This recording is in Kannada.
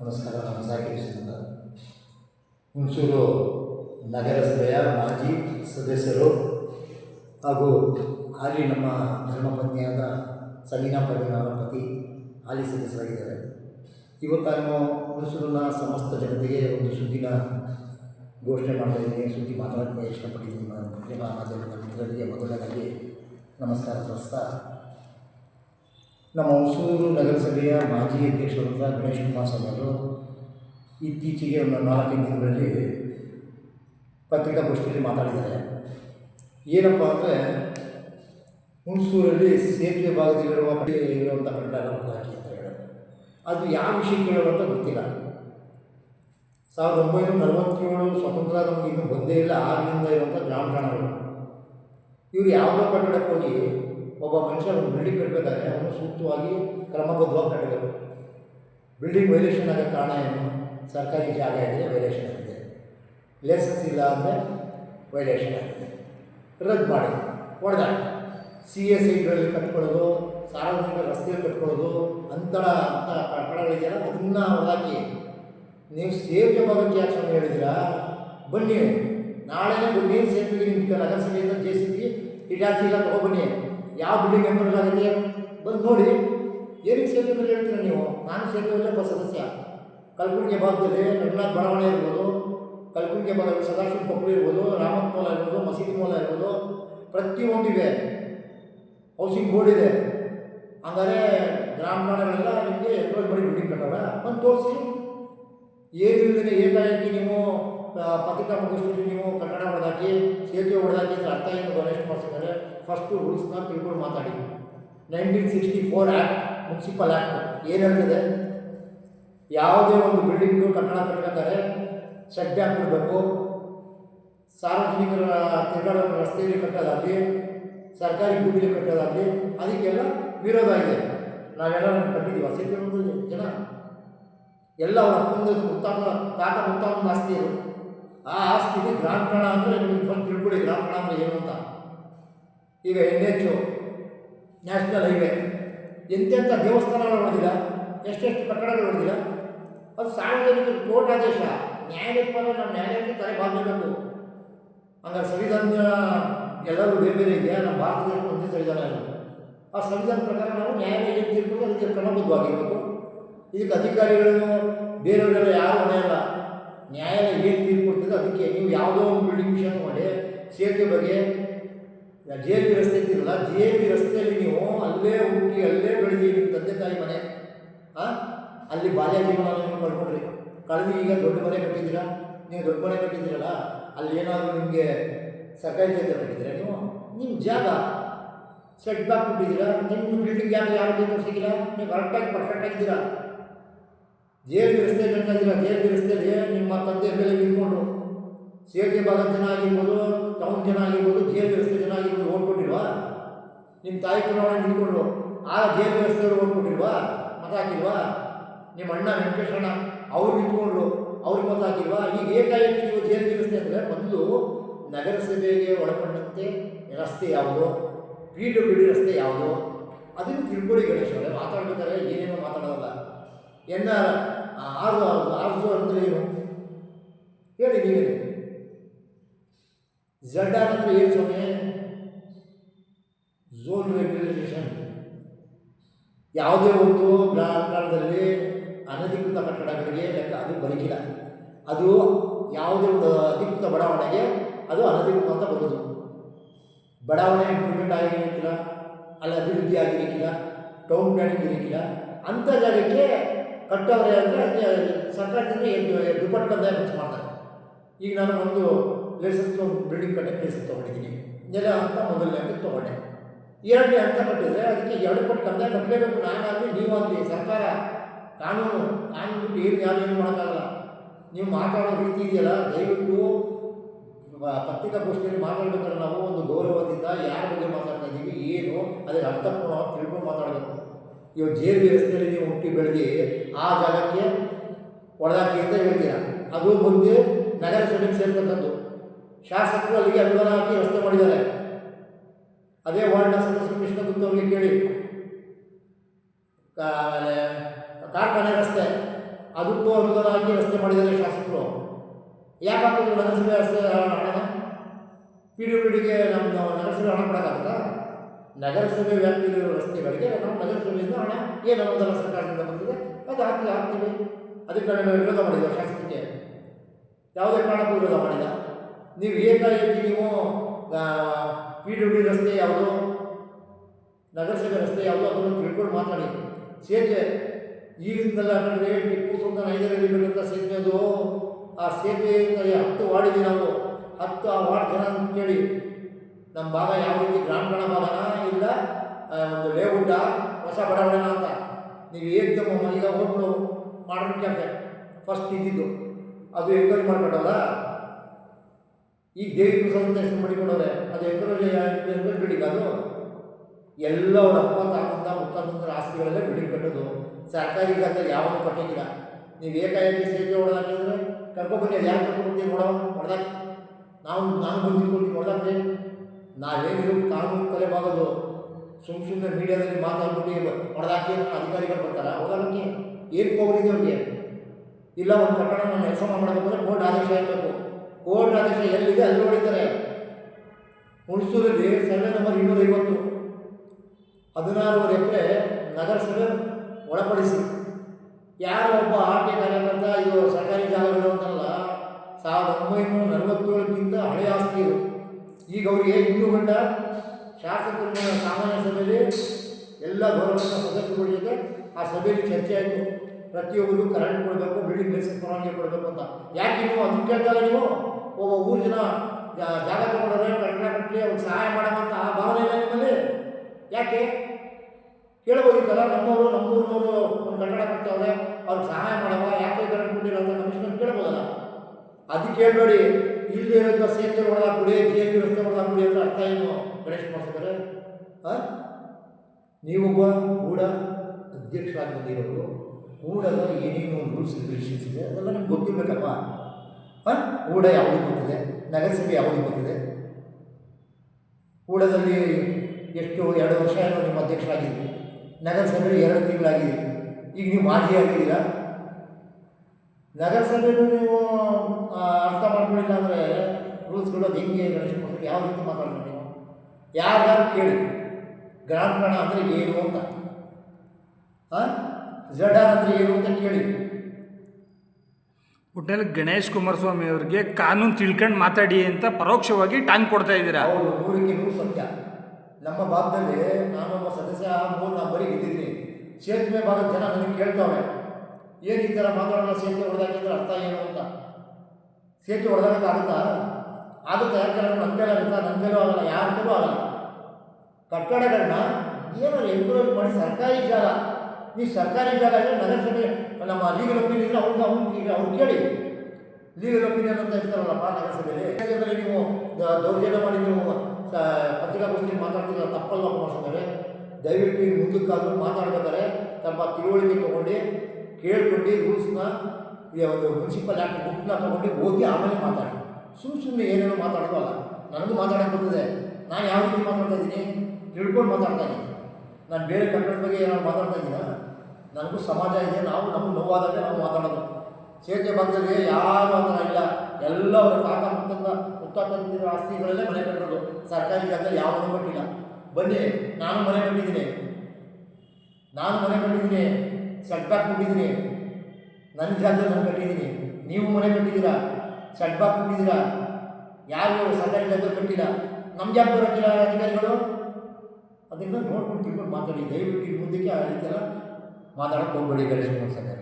ನಮಸ್ಕಾರ, ನಾನು ಸುಂದರ ಹುಣಸೂರು ನಗರಸಭೆಯ ಮಾಜಿ ಸದಸ್ಯರು ಹಾಗೂ ಹಾಲಿ ನಮ್ಮ ಧರ್ಮಪತ್ನಿಯಾದ ಪರ್ವಿನ್ ಅವರ ಪತಿ ಹಾಲಿ ಸದಸ್ಯರಾಗಿದ್ದಾರೆ. ಇವತ್ತು ನಾನು ಹುಣಸೂರಿನ ಸಮಸ್ತ ಜನತೆಗೆ ಒಂದು ಸುದ್ದಿನ ಘೋಷಣೆ ಮಾಡ್ತಾ ಇದ್ದೀನಿ. ಸುದ್ದಿ ಮಾತಾಡೋಕ್ಕೆ ಇಷ್ಟಪಟ್ಟಿದ್ದೀನಿ. ಪತ್ರಿಕಾ ಮಾಧ್ಯಮದ ಮಿತ್ರರಿಗೆ, ಮೊದಲನೇದಾಗಿ ನಮಸ್ಕಾರ ಸಲ್ಲಿಸ್ತಾ ನಮ್ಮ ಹೊಸೂರು ನಗರಸಭೆಯ ಮಾಜಿ ಅಧ್ಯಕ್ಷರಾದ ಗಣೇಶ್ ಕುಮಾರ್ ಅವರು ಇತ್ತೀಚೆಗೆ ಒಂದು ನಾಲ್ಕೈದು ದಿನಗಳಲ್ಲಿ ಪತ್ರಿಕಾಗೋಷ್ಠಿಯಲ್ಲಿ ಮಾತಾಡಿದ್ದಾರೆ. ಏನಪ್ಪ ಅಂದರೆ ಹುಣಸೂರಲ್ಲಿ ಸೇತುವೆ ಭಾಗದಲ್ಲಿರುವ ಇರುವಂಥ ಕಟ್ಟಡ ಅಂತ ಹೇಳೋದು. ಅದು ಯಾವ ವಿಷಯಕ್ಕೆ ಹೇಳೋದು ಅಂತ ಗೊತ್ತಿಲ್ಲ. ಸಾವಿರದ ಒಂಬೈನೂರ ನಲವತ್ತೇಳು ಸ್ವತಂತ್ರ ನಮಗೆ ಇನ್ನೂ ಬಂದೇ ಇಲ್ಲ ಆಗಿನಿಂದ ಇರುವಂಥ ಗ್ರಾಮಗಳು ಇವರು ಯಾವುದೋ ಕಟ್ಟಡಕ್ಕೆ ಹೋಗಿ ಒಬ್ಬ ಮನುಷ್ಯ ಒಂದು ಬಿಲ್ಡಿಂಗ್ ಕಟ್ಟಬೇಕಾದ್ರೆ ಅವನು ಸೂಕ್ತವಾಗಿ ಕ್ರಮಬದ್ಧವಾಗಿ ಕಟ್ಟಬೇಕು. ಬಿಲ್ಡಿಂಗ್ ವೈಲೇಷನ್ ಆಗೋ ಕಾರಣ ಏನು? ಸರ್ಕಾರಿ ಜಾಗ ಇದ್ದರೆ ವೈಲೇಷನ್ ಆಗಿದೆ. ಲೈಸೆನ್ಸ್ ಇಲ್ಲ ಅಂದರೆ ವೈಲೇಷನ್ ಆಗಿದೆ. ರದ್ದು ಮಾಡಿ. ಹೊಡೆದಾಟ. ಸಿ ಎಸ್ ಐಗಳಲ್ಲಿ ಕಟ್ಕೊಳ್ಳೋದು, ಸಾರ್ವಜನಿಕ ರಸ್ತೆಯಲ್ಲಿ ಕಟ್ಕೊಳ್ಳೋದು ಅಂತರ ಅಂತ ಕಟ್ಟಡಗಳಿದೆಯಲ್ಲ ಅದನ್ನು ಹೊರದಾಕಿ ನೀವು ಸೇವೆ ಭಾಗಕ್ಕೆ ಯಾಕೆ ಸ್ವಾಮಿ ಹೇಳಿದ್ದೀರಾ? ಬನ್ನಿ. ನಾಳೆನೇ ಬನ್ನಿ, ಸೇತುವೆಗೆ ನಿಮ್ಗೆ ನಗರಸಭೆಯಿಂದ ಜೆ ಸಿ ಬಿ, ಇಟಾಚಿ ಎಲ್ಲ ಯಾವ ಬಿಲ್ಡಿಂಗ್ ಎಂಪರ್ ಆಗಿದೆ ಬಂದು ನೋಡಿ, ಏನಕ್ಕೆ ಸೇತುವೆ ಮೇಲೆ ಹೇಳ್ತೀರಾ ನೀವು? ನಾನು ಸೇತುವೆಯಲ್ಲೇ ಒಬ್ಬ ಸದಸ್ಯ. ಕಲ್ಬುರ್ಗಿ ಭಾಗದಲ್ಲಿ ನಟನಾಥ್ ಬಡಾವಣೆ ಇರ್ಬೋದು ಕಲ್ಬುರ್ಗಿ ಭಾಗದಲ್ಲಿ ಸದಾಶಿವ ಕೊಪ್ಪಳು ಇರ್ಬೋದು ರಾಮತ್ ಮೂಲ ಇರ್ಬೋದು ಮಸೀದಿ ಮೂಲ ಇರ್ಬೋದು ಪ್ರತಿಯೊಂದಿದೆ ಹೌಸಿಂಗ್ ಬೋರ್ಡ್ ಇದೆ. ಹಂಗಾರೆ ಗ್ರಾಮಗಳೆಲ್ಲ ನಿಮಗೆ ಎನ್ಕ್ರೋಚ್ ಮಾಡಿ ಬಿಲ್ಡಿಂಗ್ ಕಟ್ಟವ ಬಂದು ತೋರಿಸಿ. ಏನು ಇಲ್ಲದೆ ಏಕಾಏಕಿ ನೀವು ಆ, ಪತ್ರಿಕಾಗೋಷ್ಠಿಯಲ್ಲಿ ನೀವು ಕನ್ನಡ ಹೊಡೆದಾಕಿ ಸೇತುವೆ ಹೊಡೆದಾಕಿ ಅರ್ಥ ಏನು ಗಣೇಶ್ ಮಾಡಿಸಿದ್ದಾರೆ ಫಸ್ಟು ರೂಲ್ಸ್ನ ತಿಳ್ಕೊಂಡು ಮಾತಾಡಿ. Nineteen sixty four act municipal act ಏನು ಹೇಳ್ತದೆ? ಯಾವುದೇ ಒಂದು ಬಿಲ್ಡಿಂಗು ಕನ್ನಡ ಕಟ್ಟಬೇಕಾದ್ರೆ ಸೆಟ್ ಬ್ಯಾಕ್ ಸಾರ್ವಜನಿಕರ ತಿರುಗಾಡೋ ರಸ್ತೆಯಲ್ಲಿ ಕಟ್ಟೋದಾಗಲಿ ಸರ್ಕಾರಿ ಭೂಮಿಲಿ ಕಟ್ಟೋದಾಗಲಿ ಅದಕ್ಕೆಲ್ಲ ವಿರೋಧ ಇದೆ. ನಾವೆಲ್ಲ ಕಟ್ಟಿದ್ದೀವಿ ಸೇತುವೆ ಜನ? ಎಲ್ಲ ಅವರ ಮುಂದೆ ಮುತ್ತಾತ ತಾತ ಮುತ್ತಾತನ ಆಸ್ತಿ ಆ ಆಸ್ತಿಗೆ ಗ್ರಾಮೀಣ ಅಂದರೆ ನಿಮ್ಗೆ ಫಸ್ಟ್ ತಿಳ್ಕೊಳ್ಳಿ ಗ್ರಾಮೀಣ ಅಂದರೆ ಏನು ಅಂತ. ಈಗ ಎನ್ ಎಚ್ ನ್ಯಾಷನಲ್ ಹೈವೇ. ಎಂತೆಂಥ ದೇವಸ್ಥಾನಗಳು ಹೊಡೆದಿಲ್ಲ ಎಷ್ಟೆಷ್ಟು ಕಟ್ಟಡಗಳು ಹೊಡೆದಿಲ್ಲ ಅದು ಸಾರ್ವಜನಿಕ ಕೋರ್ಟ್ ಆದೇಶ, ನ್ಯಾಯಾಲಯಕ್ಕೆ ಬಂದರೆ ನಾವು ನ್ಯಾಯಾಲಯಕ್ಕೆ ತಲೆ ಬಾಗಬೇಕು ಹಂಗಾರೆ ಸಂವಿಧಾನ ಎಲ್ಲರೂ ಬೇರೆ ಬೇರೆ ಇದೆಯಾ? ನಮ್ಮ ಭಾರತದಲ್ಲಿ ಒಂದೇ ಸಂವಿಧಾನ ಇಲ್ಲ ಆ ಸಂವಿಧಾನ ಪ್ರಕಾರ ನಾವು ನ್ಯಾಯಾಲಯ ಏನು ಅದಕ್ಕೆ ಕ್ರಮಬದ್ಧವಾಗಿರಬೇಕು. ಇದಕ್ಕೆ ಅಧಿಕಾರಿಗಳು ಬೇರೆಯವರೆಲ್ಲ ಯಾರು ಮನೆಯಲ್ಲ ನ್ಯಾಯಾಲಯ ಏನು ತೀರ್ಪು ಅದಕ್ಕೆ ನೀವು ಯಾವುದೋ ಒಂದು ಬಿಲ್ಡಿಂಗ್ ಮಾಡಿ ಸೇತುವೆ ಬಗ್ಗೆ ಜೆ ಪಿ ರಸ್ತೆ ಇದ್ದಿರಲ್ಲ ಜೆ ಪಿ ರಸ್ತೆಯಲ್ಲಿ ನೀವು ಅಲ್ಲೇ ಹುಟ್ಟಿ, ಅಲ್ಲೇ ಬೆಳೆದಿ ನಿಮ್ಮ ತಂದೆ ತಾಯಿ ಮನೆ ಹಾಂ ಅಲ್ಲಿ ಬಾಲ್ಯ ಜೀವನ ನೀವು ಕಳ್ಕೊಂಡ್ರಿ. ಕಳೆದು ಈಗ ದೊಡ್ಡ ಮನೆ ಕಟ್ಟಿದ್ದೀರಾ? ನೀವು ದೊಡ್ಡ ಮನೆ ಕಟ್ಟಿದ್ದೀರಲ್ಲ, ಅಲ್ಲಿ ಏನಾದರೂ ನಿಮಗೆ ಸರ್ಕಾರಿ ಕಟ್ಟಿದ್ದೀರಾ ನೀವು? ನಿಮ್ಮ ಜಾಗ. ಸೆಟ್ ಬ್ಯಾಕ್ ಕೊಟ್ಟಿದ್ದೀರಾ? ನಿಮ್ಮ ಬಿಲ್ಡಿಂಗ್ ಯಾರು ಯಾರು ಬೇಕು ಸಿಗಿಲ್ಲ ನೀವು ಕರೆಕ್ಟಾಗಿ ಪರ್ಫೆಕ್ಟ್ ಆಗಿದ್ದೀರಾ ಜೆ ವ್ಯವಸ್ಥೆ ಕಟ್ಟಿದ್ದೀರಾ ಜೆ ವ್ಯವಸ್ಥೆಯಲ್ಲಿ ರಸ್ತೆಯಲ್ಲಿ ನಿಮ್ಮ ತಂದೆ ಮೇಲೆ ನಿಂತ್ಕೊಂಡ್ರು. ಸೇತುವೆ ಭಾಗದ ಜನ ಆಗಿರ್ಬೋದು ಟೌನ್ ಜನ ಆಗಿರ್ಬೋದು, ಜೇಲ್ ವ್ಯವಸ್ಥೆ ಜನ ಆಗಿರ್ಬೋದು ಓಟ್ ನಿಮ್ಮ ತಾಯಿ ಚುನಾವಣೆ ನಿಂತ್ಕೊಂಡ್ರು, ಆ ಜೇಲ್ ರಸ್ತೆಯವರು ಓಟ್ ಕೊಟ್ಟಿಲ್ವಾ ಮತ ನಿಮ್ಮ ಅಣ್ಣ ವೆಂಕಟೇಶಣ್ಣ ಅವ್ರು ನಿಂತ್ಕೊಂಡ್ರು, ಅವ್ರಿಗೆ ಮತ ಹಾಕಿಲ್ವಾ? ಈಗ ಏಕಾಏಕಿ ನೀವು ಜೇಲ್ ವ್ಯವಸ್ಥೆ ಅಂದರೆ ಮೊದಲು ನಗರಸಭೆಗೆ ಒಳಪಟ್ಟಂತೆ ರಸ್ತೆ ಯಾವುದು? ಪಿ ಡಬ್ಲ್ಯೂ ಡಿ ರಸ್ತೆ ಯಾವುದು? ಅದನ್ನು ತಿಳ್ಕೊಳ್ಳಿ ಗಣೇಶ್ ಅವರೇ ಮಾತಾಡ್ಬೇಕಾದ್ರೆ ಏನೇನೋ ಮಾತಾಡೋದಲ್ಲ. ಎನ್ ಆರ್ ಆರು ಆರು ಅಂದರೆ ಏನು? ಹೇಳಿ ನೀವೇ ಝಡ್ ಆರ್ ಅಂದರೆ ಏನು ಸ್ವಾಮಿ? ಝೋನ್ ರೆಗ್ಯುಲೇಷನ್ ಯಾವುದೇ ಒಂದು ಗ್ರಾಮದಲ್ಲಿ ಅನಧಿಕೃತ ಕಟ್ಟಡಗಳಿಗೆ ಲೆಕ್ಕ, ಅದು ಬರಲಿಲ್ಲ ಅದು ಯಾವುದೇ ಒಂದು ಅಧಿಕೃತ ಬಡಾವಣೆಗೆ ಅದು ಅನಧಿಕೃತ ಅಂತ ಬರೋದು. ಬಡಾವಣೆ ಇಂಪ್ರೂವ್ಮೆಂಟ್ ಆಗಿರಲಿಕ್ಕಿಲ್ಲ, ಅಲ್ಲಿ ಅಭಿವೃದ್ಧಿ ಆಗಿರಲಿಕ್ಕಿಲ್ಲ ಟೌನ್ ಪ್ಲಾನಿಂಗ್ ಇರಲಿಕ್ಕಿಲ್ಲ. ಅಂಥ ಜಾಗಕ್ಕೆ ಕಟ್ಟವ್ರೆ ಅಂದರೆ ಸರ್ಕಾರದಿಂದ ದುಪ್ಪಟ್ಟು ಕಂದಾಯ ಖರ್ಚು ಮಾಡ್ತಾರೆ. ಈಗ ನಾನು ಒಂದು ಲೈಸೆನ್ಸ್ ಬಿಲ್ಡಿಂಗ್ ಕಟ್ಟಕ್ಕೆ ಲೈಸೆನ್ಸ್ ತೊಗೊಂಡಿದ್ದೀನಿ. ನೆಲ ಅಂತ ಮೊದಲನೇ ಅಂತ ತೊಗೊಂಡೆ. ಎರಡನೇ ಹಂತ ಕಟ್ಟಿದ್ರೆ ಅದಕ್ಕೆ ಎರಡು ಪಟ್ಟು ಕಂದಾಯ ಕಟ್ಟಲೇಬೇಕು. ನಾನಾಗಲಿ ನೀವಾಗಲಿ ಸರ್ಕಾರ ಕಾನೂನು ಕಾನೂನು ಬಿಟ್ಟು ಏನು ಯಾರು ಏನು ಮಾಡೋಕ್ಕಾಗಲ್ಲ. ನೀವು ಮಾತಾಡೋ ರೀತಿ ಇದೆಯಲ್ಲ, ದಯವಿಟ್ಟು ಪತ್ರಿಕಾಗೋಷ್ಠಿಯಲ್ಲಿ ಮಾತಾಡಬೇಕಾದ್ರೆ ನಾವು ಒಂದು ಗೌರವದಿಂದ ಯಾರ ಬಗ್ಗೆ ಮಾತಾಡ್ತಾ ಇದ್ದೀವಿ, ಏನು, ಅದರ ಅರ್ಥಪೂರ್ಣವಾಗಿ ತಿಳ್ಕೊಂಡು ಮಾತಾಡಬೇಕು. ಇವಾಗ ಜೇರ್ ವ್ಯವಸ್ಥೆಯಲ್ಲಿ ನೀವು ಹುಟ್ಟಿ ಬೆಳೆದು ಆ ಜಾಗಕ್ಕೆ ಒಳದಾಕಿ ಅಂತ ಹೇಳ್ತೀರಾ. ಅದು ಬಂದು ನಗರಸಭೆಗೆ ಸೇರ್ತಕ್ಕಂಥದ್ದು ಶಾಸಕರು ಅಲ್ಲಿಗೆ ಅನುದಾನ ಹಾಕಿ ವ್ಯವಸ್ಥೆ ಮಾಡಿದ್ದಾರೆ. ಅದೇ ವಾರ್ಡ್ನ ಸದಸ್ಯರು ಕೃಷ್ಣ ಅವರಿಗೆ ಕೇಳಿ. ಆಮೇಲೆ ಕಾರ್ಖಾನೆ ರಸ್ತೆ, ಅದಕ್ಕೂ ಅನುದಾನ ಹಾಕಿ ವ್ಯವಸ್ಥೆ ಮಾಡಿದ್ದಾರೆ ಶಾಸಕರು. ಯಾಕೆ ನಗರಸಭೆ ರಸ್ತೆ ಹಣ ಪಿ ಡಬ್ಲ್ಯೂ ಡಿಗೆ ನಮ್ಮ ನಗರಸಭೆ ಹಣ ಕೊಡೋಕ್ಕಾಗುತ್ತಾ? ನಗರಸಭೆ ವ್ಯಾಪ್ತಿಯಲ್ಲಿರುವ ರಸ್ತೆಗಳಿಗೆ ನಾವು ನಗರಸಭೆಯಿಂದ ಹಣ ಏನು ಅನುದಾನ ಸರ್ಕಾರದಿಂದ ಬಂದಿದೆ, ಅದು ಹಾಕಿ ಹಾಕ್ತೀವಿ. ಅದಕ್ಕೆ ನಾವು ವಿರೋಧ ಮಾಡಿದ್ದೆ ಶಾಸಕರಿಗೆ ಯಾವುದೇ ಕಾರಣಕ್ಕೂ ವಿರೋಧ ಮಾಡಿಲ್ಲ. ನೀವು ಏಕಾಏಕಿ ನೀವು ಪಿ ಡಬ್ಲ್ಯೂ ರಸ್ತೆ ಯಾವುದು, ನಗರಸಭೆ ರಸ್ತೆ ಯಾವುದು ಅದನ್ನು ತಿಳ್ಕೊಂಡು ಮಾತಾಡಿ. ಸೇತುವೆ, ಈಗಿಂದಲ್ಲ ಅಂದರೆ ಟಿಪ್ಪು ಸುಲ್ತಾನ್ ಐದರಲ್ಲಿ ಬೆಳೆದಂಥ ಸೇತುವೆ ಅದು. ಆ ಸೇತುವೆಯಿಂದ ಹತ್ತು ವಾರ್ಡಿದೆ ನಾವು. ಹತ್ತು ಆ ವಾರ್ಡ್ ಜನ ಕೇಳಿ, ನಮ್ಮ ಭಾಗ ಯಾವ ರೀತಿ ಗ್ರಾಮಗಳ ಭಾಗನ ಇಲ್ಲ ಒಂದು ಲೇಔಟ, ಹೊಸ ಬಡಾವಣೆನ ಅಂತ. ನೀವು ಏಕ್ದಮ್ಮ ಈಗ ಹೋಟ್ಲು ಮಾಡರ್ನ್ ಕ್ಯಾಫೆ ಫಸ್ಟ್ ಇದ್ದಿದ್ದು. ಅದು ಎಂಕ್ವೈರಿ ಮಾಡ್ಕೊಂಡಲ್ಲ ಈಗ ದೇವಿ ಪ್ರಸಾದ್ ಮಾಡಿಕೊಡೋದೆ ಅದು ಅಂದರೆ ಎಂಕ್ವೈರಿ ಬಿಲ್ಡಿಂಗ್ ಅದು ಎಲ್ಲ ಅಪ್ಪ ತಾತಂದ ಮುತ್ತಾತಂದ್ರ ಆಸ್ತಿಗಳಲ್ಲೇ ಬಿಲ್ಡಿಂಗ್ ಕಟ್ಟೋದು ಸರ್ಕಾರಿ ಖಾತೆ ಯಾವಾಗ ಕಟ್ಟಿಲ್ಲ. ನೀವು ಏಕಾಏಕಿ ಸೇವೆ ಹೊಡೆದಾಕಿದ್ರೆ ಕರ್ಕೊಬನ್ನಿ, ಅದು ಯಾರು ಕರ್ಕೊಬಂದು ನೋಡವ, ಹೊಡೆದಾಕಿ. ನಾವು, ನಾನು ಬಂದಿರ್ಕೊಂಡು ಹೊಡೆದಾಕ್ರಿ ನಾವೇನು ಕಾನೂನು ತಲೆ ಬಾಗೋದು ಸುಮ್ಮ ಸುಮ್ಮನೆ ಮೀಡಿಯಾದಲ್ಲಿ ಮಾತಾಡ್ಬಿಟ್ಟು ಹೊಡೆದಾಕಿ ಅಧಿಕಾರಿಗಳು ಬರ್ತಾರೆ? ಹೊಡೆದಾಕಿ. ಏನು ಹೋಗ್ಲಿದೆ ಅವ್ರಿಗೆ? ಇಲ್ಲ, ಒಂದು ಪ್ರಕರಣ ನಾನು ಕೆಲಸ ಮಾಡಬೇಕಂದ್ರೆ ಕೋರ್ಟ್ ಆದೇಶ ಇರಬೇಕು. ಕೋರ್ಟ್ ಆದೇಶ ಎಲ್ಲಿದೆ ಅಲ್ಲಿ ಹೊಡಿತಾರೆ ಹುಣಸೂರಲ್ಲಿ ಸರ್ವೆ ನಂಬರ್ ಇನ್ನೂರ ಐವತ್ತು ಹದಿನಾರೂವರೆ ಎಕರೆ ನಗರಸಭೆ ಒಳಪಡಿಸಿ. ಯಾರೋ ಒಬ್ಬ ಆರ್ಟಿ ಕಾರ್ಯಕರ್ತ, ಇದು ಸರ್ಕಾರಿ ಜಾಗಗಳು ಅಂತಲ್ಲ, ಸಾವಿರದ ಒಂಬೈನೂರ ನಲವತ್ತೇಳಕ್ಕಿಂತ ಹಳೆಯ ಆಸ್ತಿ ಇದು. ಈಗ ಅವರಿಗೆ ಇನ್ನೂ ಗಂಟ ಶಾಸಕರ ಸಾಮಾನ್ಯ ಸಭೆಯಲ್ಲಿ ಎಲ್ಲ ಗೌರವ ಸದಸ್ಯರ ಜೊತೆ ಆ ಸಭೆಯಲ್ಲಿ ಚರ್ಚೆ ಆಯಿತು. ಪ್ರತಿಯೊಬ್ಬರಿಗೂ ಕರೆಂಟ್ ಕೊಡಬೇಕು ಬಿಲ್ಡಿಂಗ್ ಲೈಸೆನ್ಸ್ ಪರವಾನಗಿ ಕೊಡಬೇಕು ಅಂತ. ಯಾಕೆ ನೀವು ಅದನ್ನ ಕೇಳ್ತಲ್ಲ ನೀವು? ಒಬ್ಬ ಊರು ಜನ ಜಾಗ ತಗೊಂಡ್ರೆ ಕಣ್ಣ ಕಟ್ಟಲಿ ಅವ್ರಿಗೆ ಸಹಾಯ ಮಾಡೋಣ ಆ ಭಾವನೆ ಇಲ್ಲ ನಿಮ್ಮಲ್ಲಿ? ಯಾಕೆ? ಕೇಳ್ಬೋದಿತ್ತಲ್ಲ, ನಮ್ಮವರು ನಮ್ಮೂರಿನವರು ಒಂದು ಕಟ್ಟಡ ಕಟ್ತವ್ರೆ ಅವ್ರಿಗೆ ಸಹಾಯ ಮಾಡವ ಯಾಕೆ ಕರೆಂಟ್ ಕೊಟ್ಟಿಲ್ಲ ಅಂತ ಕಮಿಷನರ್ ಕೇಳ್ಬೋದಲ್ಲ? ಅದು ಕೇಳಬೇಡಿ. ಇಲ್ಲಿ ಇರೋದು ಸೇತುವೆ ಜಿ ಜೆ ಪಿ ರಸ್ತೆ ಗುಡಿ ಅಂತ ಅರ್ಥ ಏನು, ಗಣೇಶ್ ಮಾಡ್ತಾರೆ ಹಾಂ ನೀವೊಬ್ಬ ಕೂಡ ಅಧ್ಯಕ್ಷರಾಗಿ ಬಂದಿರೋರು ಕೂಡದ ಏನೇನು ರೂಲ್ಸ್ ರೆಗ್ಯುಲೇಷನ್ಸ್ ಇದೆ, ಅದೆಲ್ಲ ನಿಮ್ಗೆ ಗೊತ್ತಿರಬೇಕಲ್ವಾ? ಹಾಂ ಕೂಡ ಯಾವುದು ಗೊತ್ತಿದೆ? ನಗರಸಭೆ ಯಾವುದು ಗೊತ್ತಿದೆ? ಊಡದಲ್ಲಿ ಎಷ್ಟು, ಎರಡು ವರ್ಷ ಏನೋ ನಿಮ್ಮ ಅಧ್ಯಕ್ಷರಾಗಿದ್ದೀರಿ ನಗರಸಭೆಯಲ್ಲಿ ಎರಡು ತಿಂಗಳಾಗಿದೆ ಈಗ ನೀವು ಮಾಜಿ ಆಗಿದ್ದೀರಾ? ನಗರಸಭೆಯೂ ನೀವು ಅರ್ಥ ಮಾಡ್ಕೊಳ್ಳಿಲ್ಲ ಅಂದರೆ ರೂಲ್ಸ್ಗಳು ಅದು ಹೆಂಗೆ, ಗಣೇಶ್ ಯಾವ ರೀತಿ ಮಾತಾಡೋಣ ನೀವು? ಯಾರ್ಯಾರು ಕೇಳಿ. ಗ್ರಾಮೀಣ ಅಂದರೆ ಏನು ಅಂತ. ಹಾಂ ಜಡ ಅಂದರೆ ಏನು ಅಂತ ಕೇಳಿ. ಒಟ್ಟಿನಲ್ಲಿ ಗಣೇಶ್ ಕುಮಾರಸ್ವಾಮಿ ಅವರಿಗೆ ಕಾನೂನು ತಿಳ್ಕೊಂಡು ಮಾತಾಡಿ ಅಂತ ಪರೋಕ್ಷವಾಗಿ ಟಾಂಗ್ ಕೊಡ್ತಾ ಇದ್ದೀರಾ? ಅವರು ನೂರಕ್ಕೆ ನೂರು ಸತ್ಯ. ನಮ್ಮ ಭಾಗದಲ್ಲಿ ನಾನೊಬ್ಬ ಸದಸ್ಯ ಮೂರು ನಾನು ಬರೀ ಇದ್ದೀನಿ ಸೇತುವೆ ಭಾಗದ ಜನ ನನಗೆ ಕೇಳ್ತಾವೆ ಏನು ಈ ಥರ ಮಾತಾಡೋಣ ಸೇತುವೆ ಹೊಡೆದಾಕಿದ್ರೆ ಅರ್ಥ ಏನು ಅಂತ. ಸೇತುವೆ ಹೊಡೆದಾಗಕ್ಕಾಗುತ್ತಾ ಆಗುತ್ತೆ? ಯಾಕಂದ್ರೆ ನನ್ನ ಆಗುತ್ತಾ? ಕೈಲೂ ಆಗಲ್ಲ ಯಾರ ಕೈಲೂ ಆಗಲ್ಲ. ಕಟ್ಟಡಗಳನ್ನ ಏನೋ ಎಂಕ್ವೈರಿ ಮಾಡಿ ಸರ್ಕಾರಿ ಜಾಗ. ನೀವು ಸರ್ಕಾರಿ ಜಾಗ ಅಂದರೆ ನಗರಸಭೆ ನಮ್ಮ ಲೀಗಲ್ ಒಪಿನಿಯನ್ ಇದ್ರೆ ಅವ್ರಿಗೆ ಅವ್ರಿಗೆ ಈಗ ಅವ್ರು ಕೇಳಿ. ಲೀಗಲ್ ಒಪಿನಿಯನ್ ಅಂತ ಇರ್ತಾರಲ್ಲಪ್ಪ ನಗರಸಭೆಯಲ್ಲಿ. ನೀವು ದೌರ್ಜನ್ಯ ಮಾಡಿ ನೀವು ಪತ್ರಿಕಾಗೋಷ್ಠಿಯಲ್ಲಿ ಪತ್ರಿಕಾಗೋಷ್ಠಿ ಮಾತಾಡ್ತಿಲ್ಲ, ತಪ್ಪಲ್ವ ಕುಮಾರಸ್ವಾಮಿ ದಯವಿಟ್ಟು ಈ ಮುಂದಕ್ಕಾದ್ರೂ ಮಾತಾಡ್ಬೇಕಾದ್ರೆ ತಮ್ಮ ತಿಳುವಳಿಕೆ ತೊಗೊಂಡು, ಕೇಳ್ಕೊಂಡು ರೂಲ್ಸ್ನ, ಈ ಒಂದು ಮುನ್ಸಿಪಲ್ ಆ್ಯಕ್ಟ್ ಬುಕ್ನ ತೊಗೊಂಡು ಓದಿ ಆಮೇಲೆ ಮಾತಾಡಿ. ಸುಮ್ಮ ಸುಮ್ಮನೆ ಏನೇನೋ ಮಾತಾಡೋದಲ್ಲ ನನಗೂ ಮಾತಾಡೋಕೆ ಬರ್ತದೆ. ನಾನು ಯಾವ ರೀತಿ ಮಾತಾಡ್ತಾ ಇದ್ದೀನಿ? ತಿಳ್ಕೊಂಡು ಮಾತಾಡ್ತಾ ಇದ್ದೀನಿ. ನಾನು ಬೇರೆ ಕನ್ನಡದ ಬಗ್ಗೆ ಏನಾದ್ರು ಮಾತಾಡ್ತಾ ಇದ್ದೀನ ನನಗೂ ಸಮಾಜ ಇದೆ, ನಾವು ನಮ್ಮ ನೋವಾದಾಗ ನಾವು ಮಾತಾಡೋದು. ಸೇತುವೆ ಭಾಗದಲ್ಲಿ ಯಾರು ಅಂತ ಇಲ್ಲ ಎಲ್ಲ ಅವರ ತಾತ ಮುತ್ತಂದ ಮುತ್ತಾತಂದಿರೋ ಆಸ್ತಿಗಳಲ್ಲೇ ಮನೆ ಕಟ್ಟಿರೋದು. ಸರ್ಕಾರಿ ಜಾಗದಲ್ಲಿ ಯಾವುದು ಕಟ್ಟಿಲ್ಲ. ಬನ್ನಿ, ನಾನು ಮನೆ ಕಟ್ಟಿದ್ದೀನಿ. ನಾನು ಮನೆ ಕಟ್ಟಿದ್ದೀನಿ. ಸೆಟ್ ಬ್ಯಾಕ್ ಕೊಟ್ಟಿದ್ದೀನಿ. ನನ್ನ ಜಾಗದಲ್ಲಿ ನಾನು ಕಟ್ಟಿದ್ದೀನಿ. ನೀವು ಮನೆ ಕಟ್ಟಿದ್ದೀರಾ? ಸೆಟ್ ಬ್ಯಾಕ್ ಕೊಟ್ಟಿದ್ದೀರಾ? ಯಾರು ಸರ್ಕಾರಿ ಜಾಗದಲ್ಲಿ ಕಟ್ಟಿಲ್ಲ? ನಮ್ಮ ಜಾಗ ಬರೋಕ್ಕಿಲ್ಲ ಅಧಿಕಾರಿಗಳು? ಅದನ್ನು ನೋಡ್ಕೊಂಡು ತಿಳ್ಕೊಂಡು ಮಾತಾಡಿ ದಯವಿಟ್ಟು ಇನ್ನು ಮುಂದಕ್ಕೆ ಆ ರೀತಿ ಎಲ್ಲ ಮಾತಾಡೋಕೆ ಹೋಗ್ಬೇಡಿ ಗಣೇಶ್ ಕುಮಾರ್ ಸರ್ಕಾರ